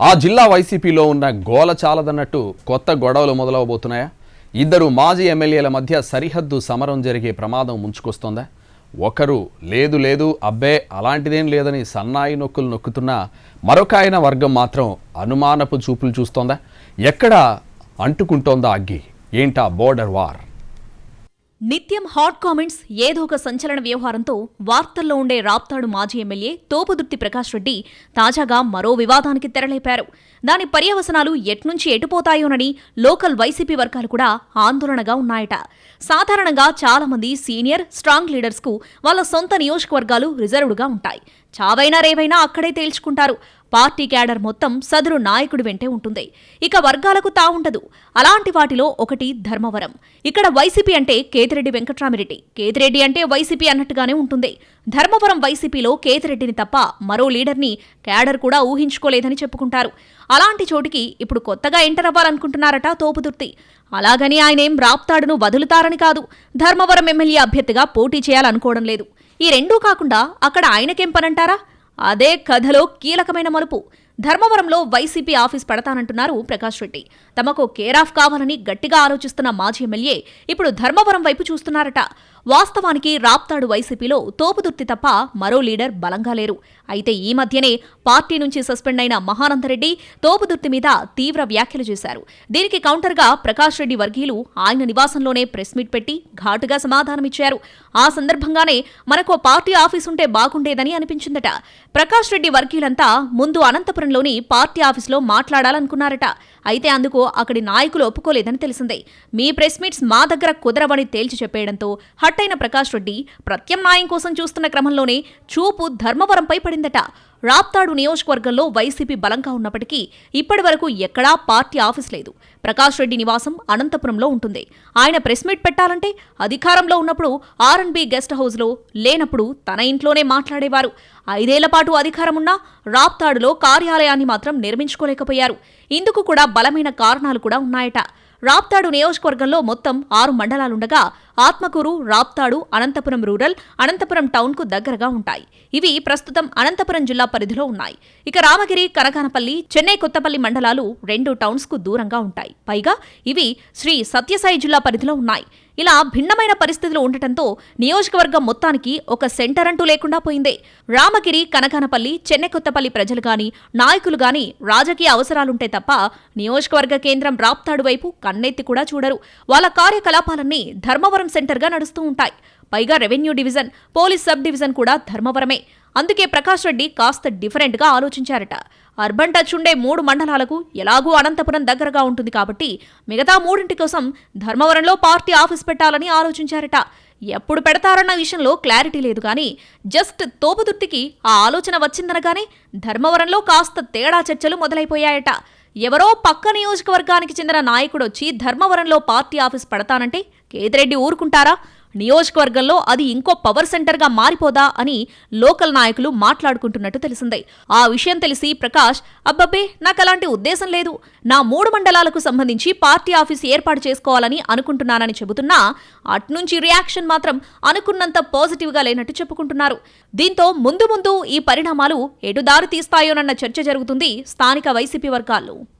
ఆ జిల్లా వైసీపీలో ఉన్న గోల చాలదన్నట్టు కొత్త గొడవలు మొదలవబోతున్నాయా? ఇద్దరు మాజీ ఎమ్మెల్యేల మధ్య సరిహద్దు సమరం జరిగే ప్రమాదం ముంచుకొస్తోందా? ఒకరు లేదు లేదు అబ్బే అలాంటిదేం లేదని సన్నాయి నొక్కులు నొక్కుతున్నా మరొక ఆయన వర్గం మాత్రం అనుమానపు చూపులు చూస్తోందా? ఎక్కడ అంటుకుంటోందా అగ్గి? ఏంటా బోర్డర్ వార్? నిత్యం హాట్ కామెంట్స్ ఏదో ఒక సంచలన వ్యవహారంతో వార్తల్లో ఉండే రాప్తాడు మాజీ ఎమ్మెల్యే తోపుదుర్తి ప్రకాష్ రెడ్డి తాజాగా మరో వివాదానికి తెరలేపారు. దాని పర్యవసనాలు ఎట్నుంచి ఎటుపోతాయోనని లోకల్ వైసీపీ వర్గాలు కూడా ఆందోళనగా ఉన్నాయట. సాధారణంగా చాలామంది సీనియర్ స్ట్రాంగ్ లీడర్స్కు వాళ్ళ సొంత నియోజకవర్గాలు రిజర్వ్డ్గా ఉంటాయి. చావైనా రేవైనా అక్కడే తేల్చుకుంటారు. పార్టీ క్యాడర్ మొత్తం సదరు నాయకుడి వెంటే ఉంటుంది. ఇక వర్గాలకు తావుండదు అలాంటి వాటిలో ఒకటి ధర్మవరం. ఇక్కడ వైసీపీ అంటే కేతిరెడ్డి వెంకట్రామిరెడ్డి. కేతిరెడ్డి అంటే వైసీపీ అన్నట్టుగానే ఉంటుంది. ధర్మవరం వైసీపీలో కేతిరెడ్డిని తప్ప మరో లీడర్ని క్యాడర్ కూడా ఊహించుకోలేదని చెప్పుకుంటారు. అలాంటి చోటికి ఇప్పుడు కొత్తగా ఎంటర్ అవ్వాలనుకుంటున్నారట తోపుదుర్తి. అలాగని ఆయనేం రాప్తాడును వదులుతారని కాదు. ధర్మవరం ఎమ్మెల్యే అభ్యర్థిగా పోటీ చేయాలనుకోవడం లేదు. ఈ రెండూ కాకుండా అక్కడ ఆయనకేం పనంటారా? అదే కథలో కీలకమైన మలుపు. ధర్మవరంలో వైసీపీ ఆఫీస్ పెడతానంటున్నారు ప్రకాష్ రెడ్డి. తమకు కేరాఫ్ కావాలని గట్టిగా ఆలోచిస్తున్న మాజీ ఎమ్మెల్యే ఇప్పుడు ధర్మవరం వైపు చూస్తున్నారట. వాస్తవానికి రాప్తాడు వైసీపీలో తోపుదుర్తి తప్ప మరో లీడర్ బలంగా లేరు. అయితే ఈ మధ్యనే పార్టీ నుంచి సస్పెండ్ అయిన మహానందరెడ్డి తోపుదుర్తి మీద తీవ్ర వ్యాఖ్యలు చేశారు. దీనికి కౌంటర్గా ప్రకాష్ రెడ్డి వర్గీయులు ఆయన నివాసంలోనే ప్రెస్ మీట్ పెట్టి ఘాటుగా సమాధానమిచ్చారు. ఆ సందర్భంగానే మనకు పార్టీ ఆఫీస్ ఉంటే బాగుండేదని అనిపించిందట. ప్రకాష్ రెడ్డి వర్గీయులంతా ముందు అనంతపురంలోని పార్టీ ఆఫీసులో మాట్లాడాలనుకున్నారట. అయితే అందుకు అక్కడి నాయకులు ఒప్పుకోలేదని తెలిసిందే. మీ ప్రెస్ మీట్స్ మా దగ్గర కుదరవని తేల్చి చెప్పేయడంతో హట్టైన ప్రకాష్ రెడ్డి ప్రత్యామ్నాయం కోసం చూస్తున్న క్రమంలోనే చూపు ధర్మవరంపై పడిందట. రాప్తాడు నియోజకవర్గంలో వైసీపీ బలంగా ఉన్నప్పటికీ ఇప్పటి వరకు ఎక్కడా పార్టీ ఆఫీస్ లేదు. ప్రకాష్ రెడ్డి నివాసం అనంతపురంలో ఉంటుంది. ఆయన ప్రెస్ మీట్ పెట్టాలంటే అధికారంలో ఉన్నప్పుడు ఆర్ఎన్బి గెస్ట్ హౌస్లో లేనప్పుడు తన ఇంట్లోనే మాట్లాడేవారు. ఐదేళ్ళ పాటు అధికారమున్నా రాప్తాడులో కార్యాలయాన్ని మాత్రం నిర్మించుకోలేకపోయారు. ఇందుకు కూడా బలమైన కారణాలు కూడా ఉన్నాయట. రాప్తాడు నియోజకవర్గంలో మొత్తం ఆరు మండలాలుండగా ఆత్మకూరు రాప్తాడు అనంతపురం రూరల్ అనంతపురం టౌన్కు దగ్గరగా ఉంటాయి. ఇవి ప్రస్తుతం అనంతపురం జిల్లా పరిధిలో ఉన్నాయి. ఇక రామగిరి కనకానపల్లి చెన్నై కొత్తపల్లి మండలాలు రెండు టౌన్స్కు దూరంగా ఉంటాయి. పైగా ఇవి శ్రీ సత్యసాయి జిల్లా పరిధిలో ఉన్నాయి. ఇలా భిన్నమైన పరిస్థితులు ఉండటంతో నియోజకవర్గం మొత్తానికి ఒక సెంటర్ అంటూ లేకుండా పోయింది. రామగిరి కనకానపల్లి చెన్నెకొత్తపల్లి ప్రజలు గాని నాయకులు గాని రాజకీయ అవసరాలుంటే తప్ప నియోజకవర్గ కేంద్రం రాప్తాడు వైపు కన్నెత్తి కూడా చూడరు. వాళ్ళ కార్యకలాపాలన్నీ ధర్మవరం సెంటర్గా నడుస్తూ ఉంటాయి. పైగా revenue division police sub division కూడా ధర్మవరమే. అందుకే ప్రకాష్ రెడ్డి కాస్త డిఫరెంట్గా ఆలోచించారట. అర్బన్ టచ్ ఉండే మూడు మండలాలకు ఎలాగూ అనంతపురం దగ్గరగా ఉంటుంది కాబట్టి మిగతా మూడింటి కోసం ధర్మవరంలో పార్టీ ఆఫీస్ పెట్టాలని ఆలోచించారట. ఎప్పుడు పెడతారన్న విషయంలో క్లారిటీ లేదు కానీ జస్ట్ తోపుదుర్తికి ఆ ఆలోచన వచ్చిందనగానే ధర్మవరంలో కాస్త తేడా చర్చలు మొదలైపోయాయట. ఎవరో పక్క నియోజకవర్గానికి చెందిన నాయకుడొచ్చి ధర్మవరంలో పార్టీ ఆఫీస్ పడతానంటే కేతిరెడ్డి ఊరుకుంటారా? నియోజకవర్గంలో అది ఇంకో పవర్ సెంటర్గా మారిపోదా అని లోకల్ నాయకులు మాట్లాడుకుంటున్నట్టు తెలిసిందే. ఆ విషయం తెలిసి ప్రకాష్ అబ్బబ్బే నాకు అలాంటి ఉద్దేశం లేదు. నా మూడు మండలాలకు సంబంధించి పార్టీ ఆఫీస్ ఏర్పాటు చేసుకోవాలని అనుకుంటున్నానని చెబుతున్నా అట్నుంచి రియాక్షన్ మాత్రం అనుకున్నంత పాజిటివ్గా లేనట్టు చెప్పుకుంటున్నారు. దీంతో ముందు ముందు ఈ పరిణామాలు ఎటు దారి తీస్తాయోనన్న చర్చ జరుగుతుంది స్థానిక వైసీపీ వర్గాల్లో.